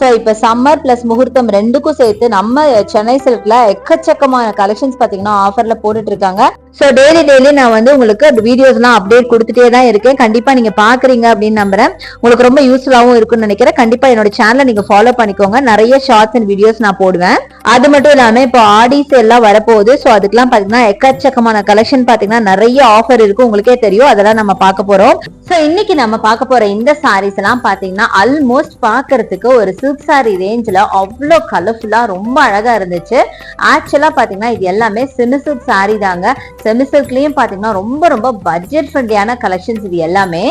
So இப்போ summer plus முகூர்த்தம் ரெண்டுக்கும் சேர்த்து நம்ம சென்னை சில்க்ல எக்கச்சக்கமான கலெக்ஷன்ஸ் பார்த்தீங்கன்னா ஆஃபர்ல போட்டுட்டு இருக்காங்க ஸோ டெய்லி டெய்லி நான் வந்து உங்களுக்கு வீடியோஸ்லாம் அப்டேட் கொடுத்துட்டே தான் இருக்கேன். கண்டிப்பாக நீங்கள் பார்க்குறீங்க அப்படின்னு நம்புறேன். உங்களுக்கு ரொம்ப யூஸ்ஃபுல்லாகவும் இருக்கும்னு நினைக்கிறேன். கண்டிப்பாக என்னோட சேனலை நீங்கள் ஃபாலோ பண்ணிக்கோங்க. நிறைய ஷார்ட்ஸ் அண்ட் வீடியோஸ் நான் போடுவேன். அது மட்டும் இல்லாமல் இப்போ ஆடிஸ் எல்லாம் வரப்போகுது. ஸோ அதுக்கெல்லாம் பார்த்தீங்கன்னா எக்கச்சக்கமான கலெக்ஷன் பார்த்தீங்கன்னா நிறைய ஆஃபர் இருக்கு. உங்களுக்கே தெரியும். அதெல்லாம் நம்ம பார்க்க போறோம். ஸோ இன்னைக்கு நம்ம பார்க்க போகிற இந்த சாரீஸ் எல்லாம் பார்த்தீங்கன்னா ஆல்மோஸ்ட் பார்க்கறதுக்கு ஒரு சில்க் சாரி ரேஞ்சில் அவ்வளோ கலர்ஃபுல்லா ரொம்ப அழகா இருந்துச்சு. ஆக்சுவலாக பாத்தீங்கன்னா இது எல்லாமே செமி சில்க் சாரி தாங்க. செமி சில்க்லேயும் பாத்தீங்கன்னா ரொம்ப ரொம்ப பட்ஜெட் ஃப்ரெண்ட்லியான கலெக்ஷன்ஸ் இது எல்லாமே.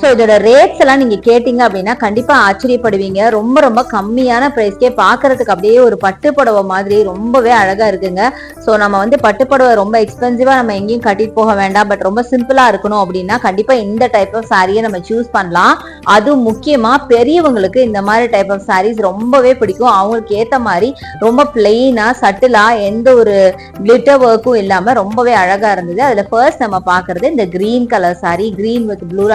ஸோ இதோட ரேட்ஸ் எல்லாம் நீங்க கேட்டீங்க அப்படின்னா கண்டிப்பா ஆச்சரியப்படுவீங்க. ரொம்ப ரொம்ப கம்மியான ப்ரைஸ்க்கே பாக்குறதுக்கு அப்படியே ஒரு பட்டு புடவை மாதிரி ரொம்பவே அழகா இருக்குங்க. ஸோ நம்ம வந்து பட்டு புடவை ரொம்ப எக்ஸ்பென்சிவா நம்ம எங்கேயும் கட்டிட்டு போக வேண்டாம். பட் ரொம்ப சிம்பிளா இருக்கணும் அப்படின்னா கண்டிப்பா இந்த டைப் ஆஃப் சாரியை நம்ம சூஸ் பண்ணலாம். அதுவும் முக்கியமா பெரியவங்களுக்கு இந்த மாதிரி டைப் ஆஃப் சாரீஸ் ரொம்பவே பிடிக்கும். அவங்களுக்கு ஏத்த மாதிரி ரொம்ப பிளெயினா சட்டிலா எந்த ஒரு கிளிட்டர் ஒர்க்கும் இல்லாம ரொம்பவே அழகா இருந்தது. அதுல ஃபர்ஸ்ட் நம்ம பாக்குறது இந்த green colour sari green with ப்ளூல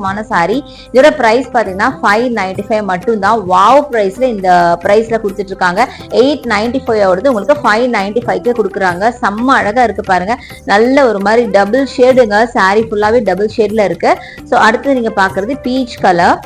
அட்டகாசமான சாரி இதோட பிரைஸ் பாத்தீங்கன்னா ஃபைவ் நைன்டி ஃபைவ் மட்டும் தான் வாவ் பிரைஸ்ல இந்த பிரைஸ்ல கொடுத்துட்டு இருக்காங்க எயிட் நைன்டி ஃபைவ் ஆகுது உங்களுக்கு ஃபைவ் நைன்டி ஃபைவ்க்கே கொடுக்குறாங்க. செம்ம அழகா இருக்கு பாருங்க. நல்ல ஒரு மாதிரி டபுள் ஷேடுங்க சாரி ஃபுல்லாவே டபுள் ஷேட்ல இருக்கு. ஸோ அடுத்து நீங்க பாக்குறது பீச் கலர்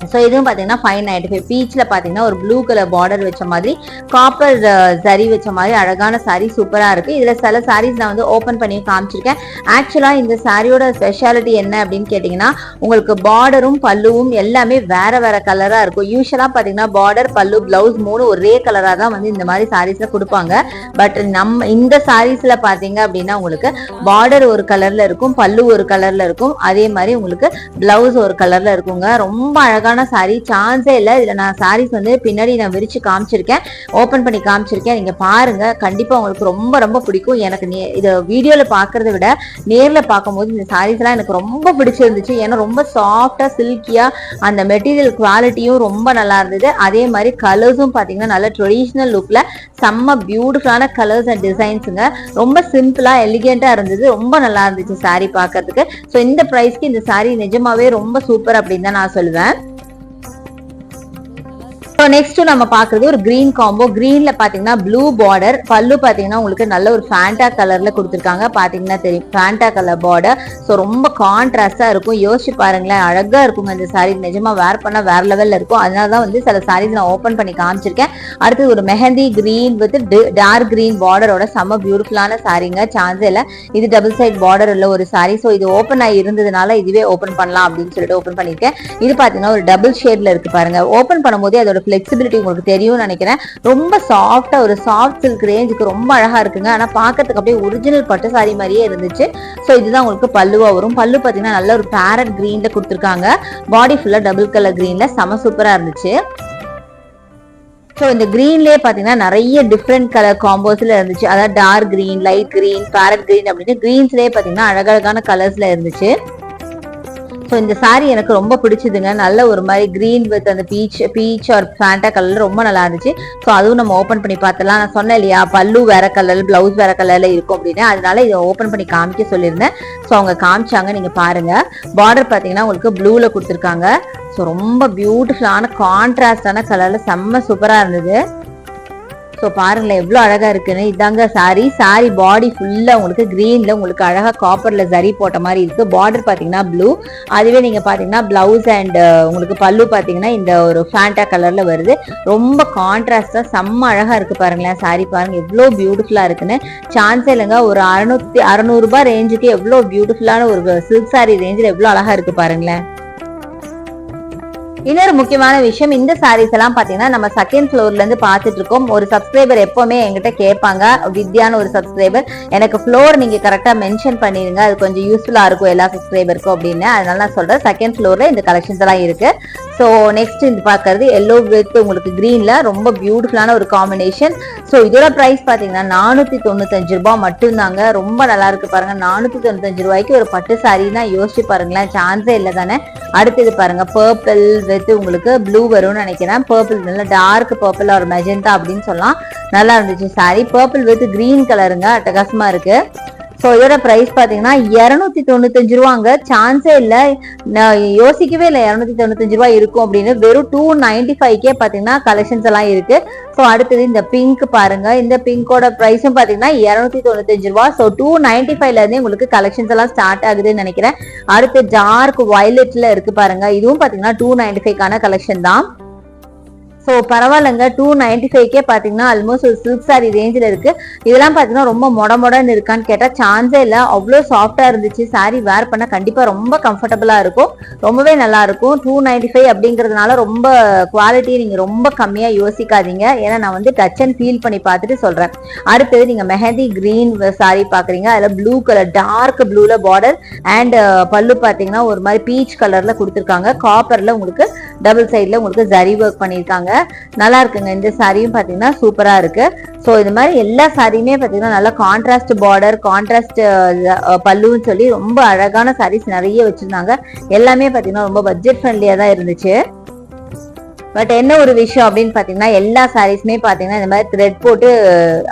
ஸோ இதுவும் பார்த்தீங்கன்னா ஃபைவ் நைன்டி ஃபைவ் பீச்சில் பார்த்தீங்கன்னா ஒரு ப்ளூ கலர் பார்டர் வச்ச மாதிரி காப்பர் சரி uh, வச்ச மாதிரி அழகான சாரீ சூப்பராக இருக்குது இதில் சில சாரீஸ் நான் வந்து ஓப்பன் பண்ணி காமிச்சிருக்கேன். ஆக்சுவலாக இந்த சாரியோட ஸ்பெஷாலிட்டி என்ன அப்படின்னு கேட்டிங்கன்னா உங்களுக்கு பார்டரும் பல்லுவும் எல்லாமே வேற வேறு கலராக இருக்கும். யூஸ்வலாக பார்த்தீங்கன்னா பார்டர் பல்லு ப்ளவுஸ் மூணு ஒரே கலராக தான் வந்து இந்த மாதிரி சாரீஸில் கொடுப்பாங்க. பட் நம்ம இந்த சாரீஸில் பார்த்தீங்க அப்படின்னா உங்களுக்கு பார்டர் ஒரு கலரில் இருக்கும் பல்லு ஒரு கலரில் இருக்கும். அதே மாதிரி உங்களுக்கு ப்ளவுஸ் ஒரு கலரில் இருக்குங்க. ரொம்ப அழகாக அழகான சாரி சான்ஸே இல்லை. இதில் நான் சாரீஸ் வந்து பின்னாடி நான் விரித்து காமிச்சிருக்கேன். ஓப்பன் பண்ணி காமிச்சிருக்கேன். நீங்கள் பாருங்கள் கண்டிப்பாக உங்களுக்கு ரொம்ப ரொம்ப பிடிக்கும். எனக்கு நே இதை வீடியோவில் பார்க்குறத விட நேரில் பார்க்கும்போது இந்த சாரீஸ்லாம் எனக்கு ரொம்ப பிடிச்சிருந்துச்சு. ஏன்னா ரொம்ப சாஃப்டாக சில்கியாக அந்த மெட்டீரியல் குவாலிட்டியும் ரொம்ப நல்லா இருந்தது. அதே மாதிரி கலர்ஸும் பார்த்தீங்கன்னா நல்ல ட்ரெடிஷ்னல் லுக்கில் செம்ம பியூட்டிஃபுல்லான கலர்ஸ் அண்ட் டிசைன்ஸுங்க ரொம்ப சிம்பிளாக எலிகெண்ட்டாக இருந்தது. ரொம்ப நல்லா இருந்துச்சு சாரீ பார்க்கறதுக்கு ஸோ இந்த ப்ரைஸ்க்கு இந்த சாரீ நிஜமாவே ரொம்ப சூப்பர் அப்படின்னு தான் நான் சொல்லுவேன். ஸோ நெக்ஸ்ட் நம்ம பாக்குறது ஒரு கிரீன் காம்போ கிரீன்ல பாத்தீங்கன்னா ப்ளூ பார்டர் பல்லு பாத்தீங்கன்னா உங்களுக்கு நல்ல ஒரு ஃபேண்டா கலர்ல கொடுத்துருக்காங்க. பாத்தீங்கன்னா தெரியும். ஃபேண்டா கலர் பார்டர் ஸோ ரொம்ப கான்ட்ராஸ்டா இருக்கும். யோசிச்சு பாருங்களேன். அழகா இருக்குங்க இந்த சாரீ நிஜமா வேர் பண்ணா வேற லெவல்ல இருக்கும். அதனால தான் வந்து சில சாரீஸ் நான் ஓப்பன் பண்ணி காமிச்சிருக்கேன். அடுத்து ஒரு mehndi green with dark green பார்டரோட செம்ம பியூட்டிஃபுல்லான சாரீங்க சான்ஸ் இல்லை. இது டபுள் சைட் பார்டர் உள்ள ஒரு சாரீ ஸோ இது ஓப்பன் ஆகி இருந்ததுனால இதுவே ஓப்பன் பண்ணலாம் அப்படின்னு சொல்லிட்டு ஓப்பன் பண்ணியிருக்கேன் இது பார்த்தீங்கன்னா ஒரு டபுள் ஷேட்ல இருக்கு பாருங்க. ஓப்பன் பண்ணும்போதே அதோட ஃபிளெக்சிபிலிட்டி உங்களுக்கு தெரியும்னு நினைக்கிறேன். ரொம்ப சாஃப்டாக ஒரு சாஃப்ட் சில்க் ரேஞ்சுக்கு ரொம்ப அழகாக இருக்குங்க. ஆனால் பார்க்கறதுக்கு அப்படியே ஒரிஜினல் பட்டு சாரி மாதிரியே இருந்துச்சு. ஸோ இதுதான் உங்களுக்கு பல்லுவாக வரும். பல்லு பார்த்தீங்கன்னா நல்ல ஒரு பேரட் க்ரீனில் கொடுத்துருக்காங்க. பாடி ஃபுல்லாக டபுள் கலர் க்ரீனில் செம சூப்பராக இருந்துச்சு. ஸோ இந்த கிரீன்லேயே பார்த்தீங்கன்னா நிறைய டிஃப்ரெண்ட் கலர் காம்போஸ்ல இருந்துச்சு. அதாவது dark green light green parrot green அப்படின்னு கிரீன்ஸ்லேயே பார்த்தீங்கன்னா அழகழகான கலர்ஸ்ல இருந்துச்சு. ஸோ இந்த சாரி எனக்கு ரொம்ப பிடிச்சதுங்க. நல்ல ஒரு மாதிரி க்ரீன் வித் அந்த peach peach or Fanta colour ரொம்ப நல்லா இருந்துச்சு. ஸோ அதுவும் நம்ம ஓப்பன் பண்ணி பார்த்தலாம் நான் சொன்னேன் இல்லையா பல்லு வேற கலர் பிளவுஸ் வேற கலர்ல இருக்கும் அப்படின்னு. அதனால இதை ஓப்பன் பண்ணி காமிக்க சொல்லியிருந்தேன். ஸோ அவங்க காமிச்சாங்க நீங்க பாருங்க. பார்டர் பார்த்தீங்கன்னா உங்களுக்கு ப்ளூல கொடுத்துருக்காங்க. ஸோ ரொம்ப பியூட்டிஃபுல்லான கான்ட்ராஸ்டான கலர்ல செம்ம சூப்பராக இருந்தது. ஸோ பாருங்களேன் எவ்வளோ அழகாக இருக்குன்னு. இதாங்க சாரி சாரி பாடி ஃபுல்லாக உங்களுக்கு க்ரீனில் உங்களுக்கு அழகாக காப்பரில் ஜரி போட்ட மாதிரி இருக்குது பார்டர் பார்த்தீங்கன்னா ப்ளூ அதுவே நீங்கள் பார்த்தீங்கன்னா ப்ளவுஸ் அண்ட் உங்களுக்கு பல்லு பார்த்தீங்கன்னா இந்த ஒரு ஃபேண்டா கலரில் வருது. ரொம்ப கான்ட்ராஸ்டாக செம்ம அழகாக இருக்கு பாருங்களேன் சாரி பாருங்கள் எவ்வளோ பியூட்டிஃபுல்லாக இருக்குன்னு. சான்ஸே இல்லைங்க ஒரு அறுநூத்தி அறநூறுபா ரேஞ்சுக்கு எவ்வளோ பியூட்டிஃபுல்லான ஒரு சில்க் சாரி ரேஞ்சில் எவ்வளோ அழகா இருக்கு பாருங்களேன். இன்னொரு முக்கியமான விஷயம் இந்த சாரீஸ் எல்லாம் பாத்தீங்கன்னா நம்ம செகண்ட் ஃப்ளோர்ல இருந்து பாத்துட்டு இருக்கோம். ஒரு சப்ஸ்கிரைபர் எப்பவுமே எங்கிட்ட கேட்பாங்க. வித்யான்னு ஒரு சப்ஸ்கிரைபர் எனக்கு ஃப்ளோர் நீங்க கரெக்டா மென்ஷன் பண்ணிருங்க. அது கொஞ்சம் யூஸ்ஃபுல்லா இருக்கும் எல்லா சப்ஸ்கிரைபருக்கும் அப்படின்னு. அதனால நான் சொல்றேன் செகண்ட் ஃப்ளோர்ல இந்த கலெக்ஷன்ஸ் எல்லாம் இருக்கு. ஸோ நெக்ஸ்ட் இது பார்க்கறது எல்லோ வித் உங்களுக்கு கிரீன்ல ரொம்ப பியூட்டிஃபுல்லான ஒரு காம்பினேஷன் ஸோ இதோட ப்ரைஸ் பார்த்தீங்கன்னா நானூற்றி தொண்ணூத்தஞ்சு ரூபாய் மட்டும்தாங்க. ரொம்ப நல்லா இருக்கு பாருங்க. நானூற்றி தொண்ணூத்தஞ்சு ரூபாய்க்கு ஒரு பட்டு சாரின்னா யோசிச்சு பாருங்களேன் சான்ஸே இல்லை தானே அடுத்தது பாருங்க பர்பிள் வித் உங்களுக்கு ப்ளூ வரும்னு நினைக்கிறேன். பர்பிள் நல்ல டார்க் பர்பிள் ஒரு மெஜெண்டா அப்படின்னு சொல்லலாம். நல்லா இருந்துச்சு. சாரி பர்பிள் வித் கிரீன் கலருங்க அட்டகாசமாக இருக்கு. ஸோ இதோட ப்ரைஸ் பார்த்தீங்கன்னா இரநூத்தி தொண்ணூத்தஞ்சு ரூபாங்க. சான்ஸே இல்லை. நான் யோசிக்கவே இல்லை இரநூத்தி தொண்ணூத்தஞ்சு ரூபா இருக்கும் அப்படின்னு. வெறும் டூ நைன்டி ஃபைவ்க்கே பார்த்தீங்கன்னா கலெக்ஷன்ஸ் எல்லாம் இருக்கு. ஸோ அடுத்தது இந்த பிங்க் பாருங்க. இந்த பிங்கோட ப்ரைஸும் பார்த்தீங்கன்னா இரநூத்தி தொண்ணூத்தஞ்சு ரூபா. ஸோ டூ நைன்டி ஃபைவ்ல இருந்தே உங்களுக்கு கலெக்ஷன்ஸ் எல்லாம் ஸ்டார்ட் ஆகுதுன்னு நினைக்கிறேன். அடுத்து டார்க் வயலட்ல இருக்கு பாருங்க. இதுவும் பார்த்தீங்கன்னா டூ நைன்டி ஃபைவ்க்கான கலெக்ஷன் தான். ஸோ பரவாயில்லைங்க டூ நைன்டி ஃபைவ்க்கே பார்த்தீங்கன்னா ஆல்மோஸ்ட் ஒரு சில்க் சாரி ரேஞ்சில் இருக்குது இதெல்லாம் பார்த்தீங்கன்னா ரொம்ப மொட மொடன்னு இருக்கான்னு கேட்டால் சான்ஸே இல்லை. அவ்வளோ சாஃப்டாக இருந்துச்சு. சாரி வேர் பண்ணால் கண்டிப்பாக ரொம்ப கம்ஃபர்டபுளாக இருக்கும். ரொம்பவே நல்லாயிருக்கும் டூ நைன்டி ஃபைவ் அப்படிங்கிறதுனால ரொம்ப குவாலிட்டி நீங்கள் ரொம்ப கம்மியாக யோசிக்காதீங்க. ஏன்னா நான் வந்து டச் அண்ட் ஃபீல் பண்ணி பார்த்துட்டு சொல்கிறேன் அடுத்தது நீங்கள் மெஹந்தி கிரீன் சாரி பார்க்குறீங்க அதில் ப்ளூ கலர் டார்க் ப்ளூவில் பார்டர் அண்ட் பல்லு பார்த்தீங்கன்னா ஒரு மாதிரி பீச் கலரில் கொடுத்துருக்காங்க. காப்பரில் உங்களுக்கு டபுள் சைடில் உங்களுக்கு ஜரி ஒர்க் பண்ணியிருக்காங்க. நல்லா இருக்குங்க. இந்த சாரியும் பார்த்தீங்கன்னா சூப்பராக இருக்கு. ஸோ இது மாதிரி எல்லா சாரியுமே பார்த்தீங்கன்னா நல்லா கான்ட்ராஸ்ட் பார்டர் கான்ட்ராஸ்ட் பல்லுன்னு சொல்லி ரொம்ப அழகான சாரீஸ் நிறைய வச்சிருந்தாங்க. எல்லாமே பார்த்தீங்கன்னா ரொம்ப பட்ஜெட் ஃப்ரெண்ட்லியாக தான் இருந்துச்சு. பட் என்ன ஒரு விஷயம் அப்படின்னு பார்த்தீங்கன்னா எல்லா சாரீஸுமே பார்த்தீங்கன்னா இந்த மாதிரி த்ரெட் போட்டு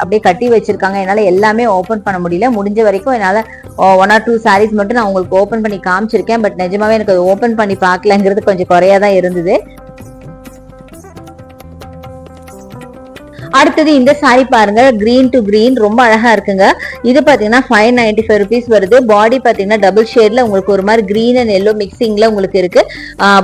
அப்படியே கட்டி வச்சிருக்காங்க. என்னால் எல்லாமே ஓப்பன் பண்ண முடியல. முடிஞ்ச வரைக்கும் என்னால் ஒன் ஆர் டூ சாரீஸ் மட்டும் நான் உங்களுக்கு ஓப்பன் பண்ணி காமிச்சிருக்கேன். பட் நிஜமாவே எனக்கு ஓப்பன் பண்ணி பார்க்கலங்கிறது கொஞ்சம் குறையாக தான் இருந்தது. அடுத்தது இந்த சாரி பாருங்க கிரீன் டு கிரீன் ரொம்ப அழகா இருக்குங்க. இது பாத்தீங்கன்னா ஃபைவ் நைன்டி ஃபைவ் ருபீஸ் வருது. பாடி பாத்தீங்கன்னா டபுள் ஷேட்ல உங்களுக்கு ஒரு மாதிரி கிரீன் அண்ட் எல்லோ மிக்சிங்ல உங்களுக்கு இருக்கு.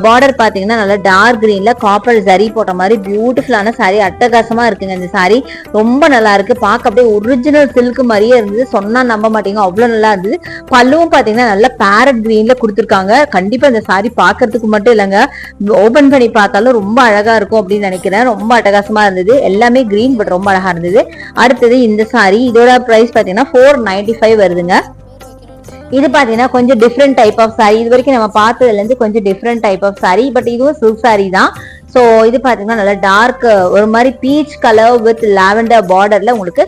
பார்டர் பாத்தீங்கன்னா நல்லா டார்க் கிரீன்ல காப்பர் ஜரி போட்ட மாதிரி பியூட்டிஃபுல்லான சாரி அட்டகாசமா இருக்குங்க இந்த சாரி ரொம்ப நல்லா இருக்கு. பார்க்க அப்படியே ஒரிஜினல் சில்க் மாதிரியே இருந்தது. சொன்னா நம்ப மாட்டீங்க. அவ்வளவு நல்லா இருந்தது. பல்லுவும் பாத்தீங்கன்னா நல்லா பேரட் கிரீன்ல கொடுத்துருக்காங்க. கண்டிப்பா இந்த சாரி பாக்குறதுக்கு மட்டும் இல்லைங்க. ஓபன் பண்ணி பார்த்தாலும் ரொம்ப அழகா இருக்கும் அப்படின்னு நினைக்கிறேன். ரொம்ப அட்டகாசமா இருந்தது. எல்லாமே கிரீன் பட் ரொம்ப அழகா இருந்தது. அடுத்தது இந்த சாரி இதோட பிரைஸ் பாத்தீங்கன்னா ஃபோர் நைன்டி ஃபைவ் வருதுங்க. இது பாத்தீங்கன்னா கொஞ்சம் டிஃப்ரெண்ட் டைப் ஆஃப் சாரி இது வரைக்கும் நம்ம பார்த்ததுலேருந்து கொஞ்சம் different type of sari but இதுவும் சில்க் சாரி தான். ஸோ இது பார்த்தீங்கன்னா நல்லா டார்க் ஒரு மாதிரி பீச் கலர் வித் லாவெண்டர் பார்டரில் உங்களுக்கு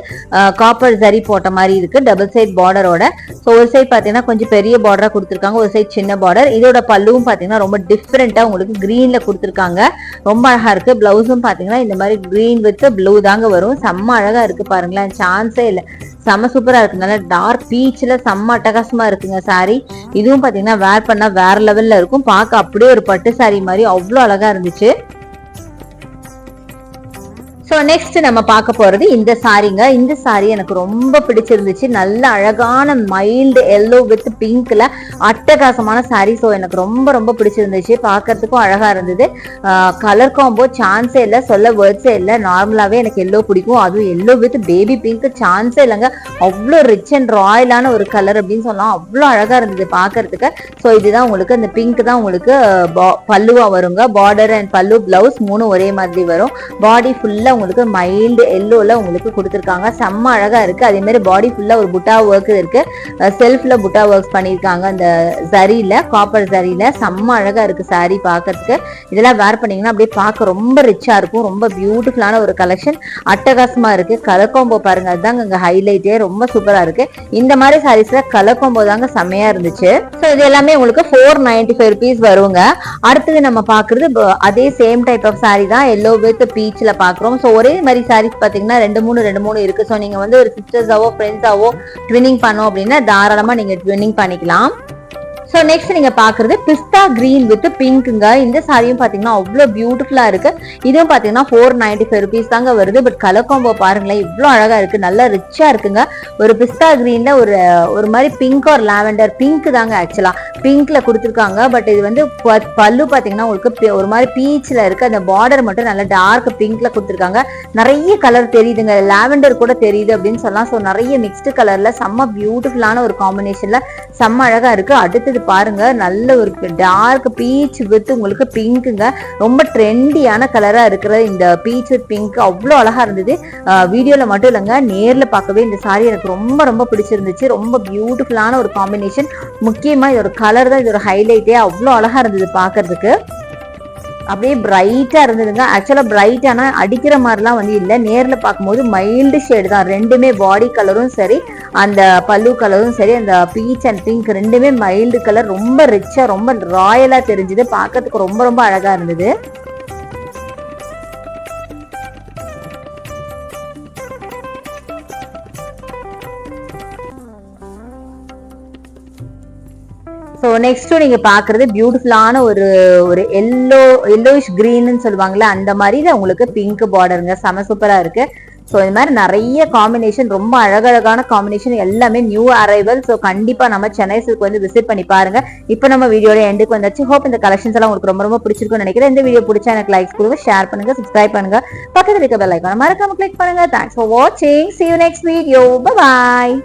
காப்பர் ஜரி போட்ட மாதிரி இருக்குது டபுள் சைட் பார்டரோட ஸோ ஒரு சைட் பார்த்தீங்கன்னா கொஞ்சம் பெரிய பார்டராக கொடுத்துருக்காங்க ஒரு சைட் சின்ன பார்டர் இதோட பல்லுவும் பார்த்தீங்கன்னா ரொம்ப டிஃப்ரெண்ட்டாக உங்களுக்கு க்ரீனில் கொடுத்துருக்காங்க. ரொம்ப அழகாக இருக்குது ப்ளவுஸும் பார்த்தீங்கன்னா இந்த மாதிரி க்ரீன் வித் ப்ளூ தாங்க வரும். செம்ம அழகாக இருக்குது பாருங்களேன். சான்ஸே இல்லை. செம்ம சூப்பராக இருக்குது நல்லா டார்க் பீச்சில் செம்ம அட்டகாசமாக இருக்குங்க சாரி இதுவும் பார்த்தீங்கன்னா வேர் பண்ணால் வேற லெவலில் இருக்கும். பார்க்க அப்படியே ஒரு பட்டு சாரி மாதிரி அவ்வளோ அழகாக இருந்துச்சு. ஸோ நெக்ஸ்ட் நம்ம பார்க்க போகிறது இந்த சாரிங்க இந்த சாரி எனக்கு ரொம்ப பிடிச்சிருந்துச்சு. நல்ல அழகான மைல்டு எல்லோ வித் பிங்க்ல அட்டகாசமான சாரி ஸோ எனக்கு ரொம்ப ரொம்ப பிடிச்சிருந்துச்சு. பார்க்கறதுக்கும் அழகாக இருந்தது. கலர் காம்போ சான்ஸே இல்லை. சொல்ல வேர்ட்ஸே இல்லை. நார்மலாகவே எனக்கு எல்லோ பிடிக்கும். அதுவும் எல்லோ வித் பேபி பிங்க் சான்ஸே இல்லைங்க. அவ்வளோ ரிச் அண்ட் ராயலான ஒரு கலர் அப்படின்னு சொல்லலாம். அவ்வளோ அழகாக இருந்தது பார்க்கறதுக்கு. ஸோ இதுதான் உங்களுக்கு இந்த பிங்க் தான் உங்களுக்கு பா- பல்லுவாக வருங்க. பார்டர் அண்ட் பல்லு பிளவுஸ் மூணும் ஒரே மாதிரி வரும். பாடி ஃபுல்லா உங்களுக்கு மைல்டு எல்லோவில் உங்களுக்கு கொடுத்துருக்காங்க. செம்ம அழகா இருக்கு. அதே மாதிரி பாடி ஃபுல்லா ஒரு புட்டா ஒர்க் இருக்கு. செல்ஃப்ல புட்டா ஒர்க்ஸ் பண்ணியிருக்காங்க. அந்த சரியில் காப்பர் சரியில். செம்ம அழகா இருக்கு சாரீ பார்க்கறதுக்கு. இதெல்லாம் வேர் பண்ணீங்கன்னா அப்படியே பார்க்க ரொம்ப ரிச்சா இருக்கும். ரொம்ப பியூட்டிஃபுல்லான ஒரு கலெக்ஷன் அட்டகாசமா இருக்கு. கலர் காம்போ பாருங்க. அதுதாங்க இங்கே ஹைலைட்டே ரொம்ப சூப்பரா இருக்கு. இந்த மாதிரி சாரீஸில் கலர் காம்போ தாங்க செம்மையா இருந்துச்சு. ஸோ இது எல்லாமே உங்களுக்கு ஃபோர் நைன்டி ஃபைவ் ருபீஸ் வருங்க. அடுத்தது நம்ம பாக்குறது அதே சேம் டைப் ஆஃப் சாரீ தான். எல்லோ வித் பீச்ல பாக்குறோம் ஸோ ஒரே மாதிரி சாரீஸ் பாத்தீங்கன்னா ரெண்டு மூணு ரெண்டு மூணு இருக்கு. ஸோ நீங்க வந்து ஒரு சிஸ்டர்ஸாவோ ஃப்ரெண்ட்ஸாவோ ட்வினிங் பண்ணோம் அப்படின்னா தாராளமா நீங்க ட்வினிங் பண்ணிக்கலாம். ஸோ நெக்ஸ்ட் நீங்க பாக்குறது பிஸ்தா கிரீன் வித் பிங்க்குங்க இந்த சாரியும் பாத்தீங்கன்னா அவ்வளோ பியூட்டிஃபுல்லா இருக்கு. இதுவும் பாத்தீங்கன்னா ஃபோர் நைன்டி ஃபைவ் ருபீஸ் தாங்க வருது. பட் கலர் காம்போ பாருங்களேன் இவ்வளோ அழகா இருக்கு. நல்லா ரிச்சா இருக்குங்க. ஒரு பிஸ்தா கிரீன்ல ஒரு ஒரு மாதிரி பிங்க் ஒரு லாவெண்டர் பிங்க் தாங்க ஆக்சுவலா பிங்க்ல கொடுத்துருக்காங்க. பட் இது வந்து ப- பல்லு பாத்தீங்கன்னா உங்களுக்கு ஒரு மாதிரி பீச்ல இருக்கு. அந்த பார்டர் மட்டும் நல்லா டார்க் பிங்க்ல கொடுத்துருக்காங்க. நிறைய கலர் தெரியுதுங்க. லாவெண்டர் கூட தெரியுது அப்படின்னு சொல்லலாம். ஸோ நிறைய மிக்ஸ்டு கலர்ல செம்ம பியூட்டிஃபுல்லான ஒரு காம்பினேஷன்ல செம்ம அழகா இருக்கு. அடுத்தது பாருங்க நல்ல ஒரு டார்க் பீச் வித் உங்களுக்கு பிங்க்குங்க ரொம்ப ட்ரெண்டியான கலராக இருக்கிற இந்த பீச் வித் பிங்க் அவ்வளோ அழகாக இருந்தது. வீடியோவில் மட்டும் இல்லைங்க நேரில் பார்க்கவே இந்த சாரி எனக்கு ரொம்ப ரொம்ப பிடிச்சிருந்துச்சு. ரொம்ப பியூட்டிஃபுல்லான ஒரு காம்பினேஷன் முக்கியமாக இதோட கலர் தான் இதோட ஹைலைட்டே அவ்வளோ அழகாக இருந்தது பார்க்கறதுக்கு. அப்படியே பிரைட்டாக இருந்ததுங்க. ஆக்சுவலாக பிரைட்டானா அடிக்கிற மாதிரிலாம் வந்து இல்லை. நேரில் பார்க்கும்போது மைல்டு ஷேடு தான். ரெண்டுமே பாடி கலரும் சரி அந்த பல்லு கலரும் சரி அந்த பீச் அண்ட் பிங்க் ரெண்டுமே மைல்டு கலர் ரொம்ப ரிச்சாக ரொம்ப ராயலாக தெரிஞ்சுது. பார்க்கறதுக்கு ரொம்ப ரொம்ப அழகாக இருந்தது. ஸோ நெக்ஸ்ட்டு நீங்கள் பாக்குறது பியூட்டிஃபுல்லான ஒரு ஒரு எல்லோ எல்லோயிஷ் கிரீன்னு சொல்லுவாங்கள்ல அந்த மாதிரி இது உங்களுக்கு பிங்க் பார்டருங்க செம சூப்பராக இருக்கு. ஸோ இது மாதிரி நிறைய காம்பினேஷன் ரொம்ப அழகழகான காம்பினேஷன் எல்லாமே நியூ அரைவல் ஸோ கண்டிப்பாக நம்ம சென்னை சில்க் வந்து விசிட் பண்ணி பாருங்க. இப்போ நம்ம வீடியோட எண்டுக்கு வந்தாச்சு. ஹோப் இந்த கலெக்ஷன்ஸ் எல்லாம் உங்களுக்கு ரொம்ப ரொம்ப பிடிச்சிருக்கும்னு நினைக்கிறேன். இந்த வீடியோ பிடிச்சா எனக்கு லைக்ஸ் கொடுங்க ஷேர் பண்ணுங்க சப்ஸ்கிரைப் பண்ணுங்க. பக்கத்தில் இருக்க பெல் ஐக்கான மறக்காம கிளிக் பண்ணுங்க. தேங்க்ஸ் ஃபார் வாட்சிங் see you next video bye